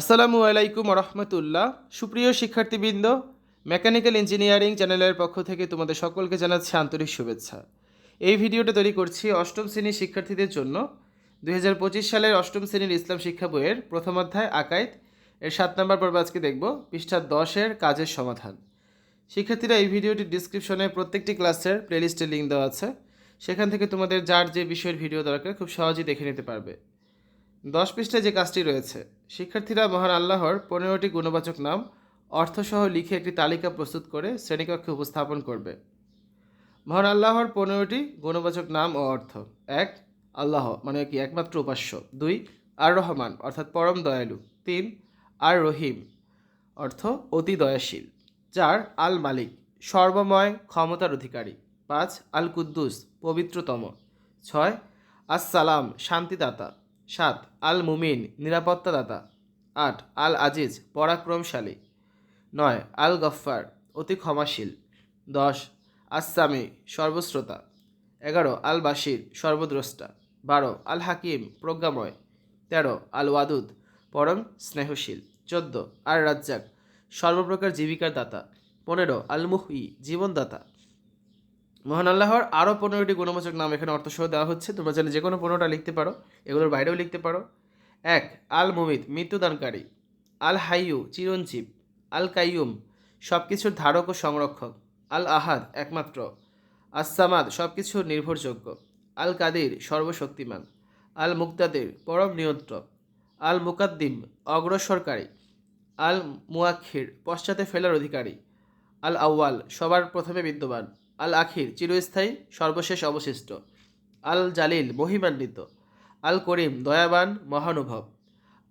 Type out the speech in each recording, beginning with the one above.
আসসালামু আলাইকুম রহমতুল্লাহ সুপ্রিয় শিক্ষার্থীবৃন্দ, মেকানিক্যাল ইঞ্জিনিয়ারিং চ্যানেলের পক্ষ থেকে তোমাদের সকলকে জানাচ্ছি আন্তরিক শুভেচ্ছা। এই ভিডিওটা তৈরি করছি অষ্টম শ্রেণির শিক্ষার্থীদের জন্য। দুই হাজার পঁচিশ সালের অষ্টম শ্রেণির ইসলাম শিক্ষা বইয়ের প্রথম অধ্যায়, আকাইদ। এর সাত নম্বর পর্ব আজকে দেখব, পৃষ্ঠা দশের কাজের সমাধান। শিক্ষার্থীরা এই ভিডিওটির ডিসক্রিপশনে প্রত্যেকটি ক্লাসের প্লেলিস্টের লিঙ্ক দেওয়া আছে। সেখান থেকে তোমাদের যার যে বিষয়ের ভিডিও দরকার, খুব সহজেই দেখে নিতে পারবে। দশ পৃষ্ঠায় যে কাজটি রয়েছে, শিক্ষার্থীরা মহান আল্লাহর পনেরোটি গুণবাচক নাম, অর্থসহ লিখে একটি তালিকা প্রস্তুত করে শ্রেণীকক্ষে উপস্থাপন করবে। মহান আল্লাহর পনেরোটি গুণবাচক নাম ও অর্থ। এক, আল্লাহ মানে কি একমাত্র উপাস্য। দুই আর রহমান অর্থাৎ পরম দয়ালু। তিন আর রহিম অর্থ অতি দয়াশীল। চার আল মালিক সর্বময়, ক্ষমতার অধিকারী। পাঁচ আল কুদ্দুস পবিত্রতম। ছয়, আসসালাম, শান্তিদাতা। সাত আল মুমিন নিরাপত্তাদাতা। আট আল আজিজ পরাক্রমশালী। নয় আল গফ্ফার অতি ক্ষমাশীল। দশ আসামি সর্বশ্রোতা। এগারো আল বাসির সর্বদ্রষ্টা। বারো আল হাকিম প্রজ্ঞাময়। তেরো আল ওয়াদুদ পরম স্নেহশীল। চোদ্দ আর রাজ্জাক সর্বপ্রকার জীবিকার দাতা। পনেরো আল মুহি জীবনদাতা। মহান আল্লাহর আরও পনেরোটি গুণবাচক নাম এখানে অর্থসহ দেওয়া হচ্ছে। তোমরা চাইলে যে কোনো পনেরোটা লিখতে পারো, এগুলোর বাইরেও লিখতে পারো। এক আল মুমিত মৃত্যুদানকারী। আল হাইয়ু চিরঞ্জীব। আল কাইয়ুম সব কিছুর ধারক ও সংরক্ষক। আল আহাদ একমাত্র। আসামাদ সব কিছুর নির্ভরযোগ্য। আল কাদির সর্বশক্তিমান। আল মুক্তাদের পরম নিয়ন্ত্রক আল মুকাদ্দিম অগ্রসরকারী। আল মুয়াক্ষির পশ্চাতে ফেলার অধিকারী। আল আউয়াল সবার প্রথমে বিদ্যমান। আল আখির চিরস্থায়ী, সর্বশেষ অবশিষ্ট। আল জালিল মহিমান্বিত। আল করিম দয়াবান, মহানুভব।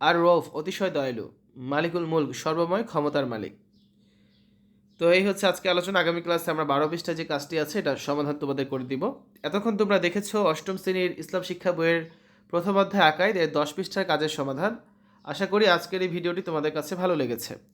আর রৌফ অতিশয় দয়ালু। মালিকুল মুলক, সর্বময়, ক্ষমতার মালিক। তো এই হচ্ছে আজকে আলোচনা। আগামী ক্লাসে আমরা বারো পৃষ্ঠা যে কাজটি আছে এটা সমাধান তোমাদের করে দিব। এতক্ষণ তোমরা দেখেছ অষ্টম শ্রেণির ইসলাম শিক্ষা বইয়ের প্রথম অধ্যায় এর দশ পৃষ্ঠার কাজের সমাধান। আশা করি আজকের এই ভিডিওটি তোমাদের কাছে ভালো লেগেছে।